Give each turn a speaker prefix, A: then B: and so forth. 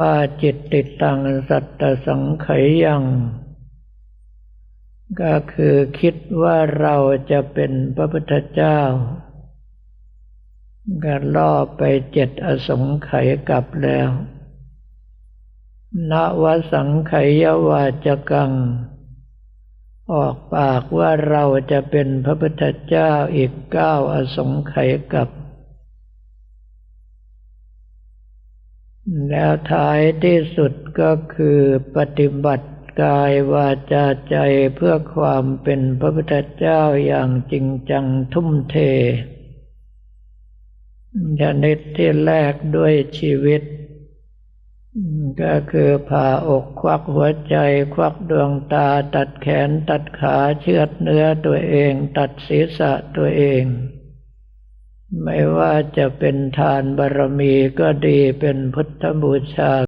A: ว่าจิตติดตังสัตตสังขยัง ก็คือคิดว่าเราจะเป็นพระพุทธเจ้า ก็ล่อไปเจ็ดอสงไขยกลับแล้วนวสังไขยวาจกัง ออกปากว่าเราจะเป็นพระพุทธเจ้าอีกเก้าอสงไขยกับ แล้วท้ายที่สุดก็คือปฏิบัติกายวาจาใจเพื่อความเป็นพระพุทธเจ้าอย่างจริงจังทุ่มเทชนิดที่แลกด้วยชีวิต ก็คือผ่าอกควักหัวใจ ควักดวงตา ตัดแขนตัดขาเชือดเนื้อตัวเอง ตัดศีรษะตัวเอง ไม่ว่าจะเป็นทานบารมีก็ดีเป็นพุทธบูชา